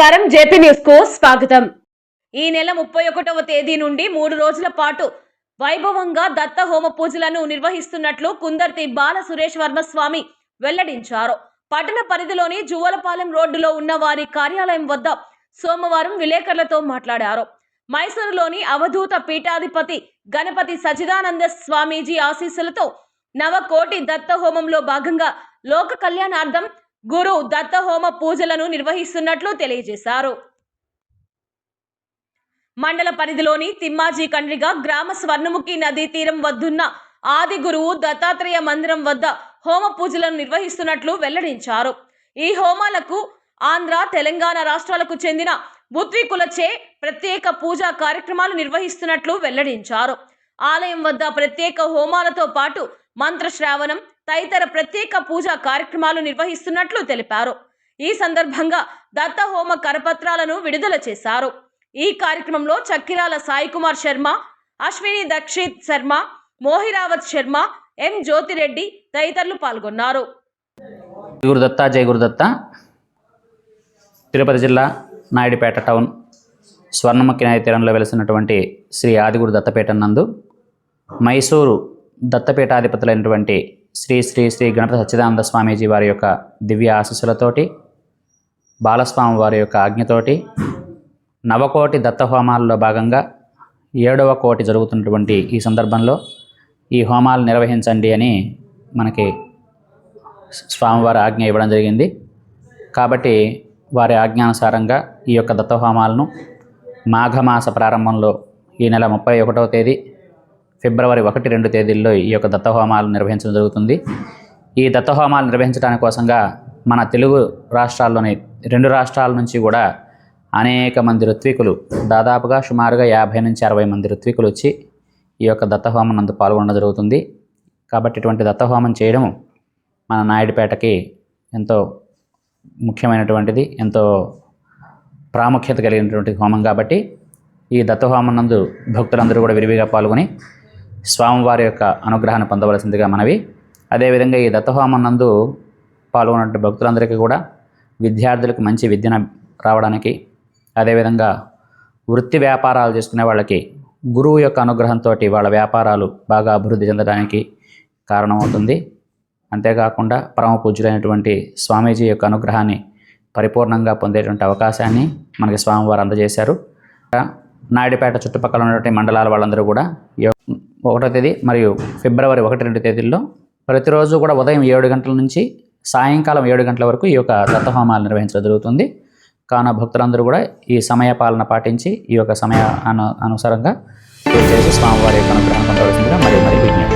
నమస్కారం. జేపీ న్యూస్కు స్వాగతం. ఈ నెల ముప్పై ఒకటవ తేదీ నుండి మూడు రోజుల పాటు వైభవంగా దత్త హోమ పూజలను నిర్వహిస్తున్నట్లు కుందర్తి బాల సురేష్ వర్మ స్వామి వెల్లడించారు. పట్టణ పరిధిలోని జువలపాలెం రోడ్డులో ఉన్న వారి కార్యాలయం వద్ద సోమవారం విలేకరులతో మాట్లాడారు. మైసూరులోని అవధూత పీఠాధిపతి గణపతి సచిదానంద స్వామీజీ ఆశీస్సులతో నవకోటి దత్త హోమంలో భాగంగా లోక కళ్యాణార్థం గురు దత్త హోమ పూజలను నిర్వహిస్తున్నట్లు తెలియజేశారు. మండల పరిధిలోని తిమ్మాజీ కండ్రిగా గ్రామ స్వర్ణముఖి నదీ తీరం వద్దున్న ఆది గురువు దత్తాత్రేయ మందిరం వద్ద హోమ పూజలను నిర్వహిస్తున్నట్లు వెల్లడించారు. ఈ హోమాలకు ఆంధ్ర తెలంగాణ రాష్ట్రాలకు చెందిన బుద్వికులచే ప్రత్యేక పూజా కార్యక్రమాలు నిర్వహిస్తున్నట్లు వెల్లడించారు. ఆలయం వద్ద ప్రత్యేక హోమాలతో పాటు మంత్రశ్రావణం తదితర ప్రత్యేక పూజా కార్యక్రమాలు నిర్వహిస్తున్నట్లు తెలిపారు. ఈ సందర్భంగా దత్తహోమ కరపత్రాలను విడుదల చేశారు. ఈ కార్యక్రమంలో చక్కిరాల సాయికుమార్ శర్మ అశ్విని దక్షిత్ శర్మ మోహిరావత్ శర్మ ఎం జ్యోతిరెడ్డి తదితరులు పాల్గొన్నారు. గురుదత్త జయ గురుదత్త తిరుపతి జిల్లా నాయుడుపేట టౌన్ స్వర్ణముఖి నది తీరంలో వెలిసినటువంటి శ్రీ ఆదిగురు దత్తపేట నందు మైసూరు దత్తపీఠాధిపతులైనటువంటి శ్రీ శ్రీ శ్రీ గణపతి సచ్చిదానంద స్వామీజీ వారి యొక్క దివ్య ఆశీస్సులతోటి బాలస్వామి వారి యొక్క ఆజ్ఞతోటి నవకోటి దత్త హోమాల్లో భాగంగా ఏడవ కోటి జరుగుతున్నటువంటి ఈ సందర్భంలో ఈ హోమాలు నిర్వహించండి అని మనకి స్వామివారి ఆజ్ఞ ఇవ్వడం జరిగింది. కాబట్టి వారి ఆజ్ఞానుసారంగా ఈ యొక్క దత్తహోమాలను మాఘమాస ప్రారంభంలో ఈ నెల ముప్పై ఒకటవ తేదీ ఫిబ్రవరి ఒకటి రెండు తేదీల్లో ఈ యొక్క దత్తహోమాలు నిర్వహించడం జరుగుతుంది. ఈ దత్తహోమాలు నిర్వహించడానికి కోసంగా మన తెలుగు రాష్ట్రాల్లోని రెండు రాష్ట్రాల నుంచి కూడా అనేక మంది ఋత్వికులు దాదాపుగా సుమారుగా యాభై నుంచి అరవై మంది ఋత్వికులు వచ్చి ఈ యొక్క దత్తహోమం నందు పాల్గొనడం జరుగుతుంది. కాబట్టి ఇటువంటి దత్తహోమం చేయడం మన నాయుడుపేటకి ఎంతో ముఖ్యమైనటువంటిది ఎంతో ప్రాముఖ్యత కలిగినటువంటి హోమం కాబట్టి ఈ దత్తహోమం నందు భక్తులందరూ కూడా విరివిగా పాల్గొని స్వామివారి యొక్క అనుగ్రహాన్ని పొందవలసిందిగా మనవి. అదేవిధంగా ఈ దత్తహోమం నందు పాల్గొన్న భక్తులందరికీ కూడా విద్యార్థులకు మంచి విద్యను రావడానికి అదేవిధంగా వృత్తి వ్యాపారాలు చేసుకునే వాళ్ళకి గురువు యొక్క అనుగ్రహంతో వాళ్ళ వ్యాపారాలు బాగా అభివృద్ధి చెందడానికి కారణమవుతుంది. అంతేకాకుండా పరమ పూజ్యులైనటువంటి స్వామీజీ యొక్క అనుగ్రహాన్ని పరిపూర్ణంగా పొందేటువంటి అవకాశాన్ని మనకి స్వామివారు అందజేశారు. నాయుడుపేట చుట్టుపక్కల ఉన్నటువంటి మండలాల వాళ్ళందరూ కూడా ఈ యొక్క ఒకటో తేదీ మరియు ఫిబ్రవరి ఒకటి రెండు తేదీల్లో ప్రతిరోజు కూడా ఉదయం ఏడు గంటల నుంచి సాయంకాలం ఏడు గంటల వరకు ఈ యొక్క దత్తహోమాలు నిర్వహించడం జరుగుతుంది. కాన భక్తులందరూ కూడా ఈ సమయ పాలన పాటించి ఈ యొక్క సమయ అను అనుసారంగా పూజ చేసి స్వామివారి యొక్క అనుగ్రహం పొందవలసిందిగా మరియు మరి విజ్ఞప్తి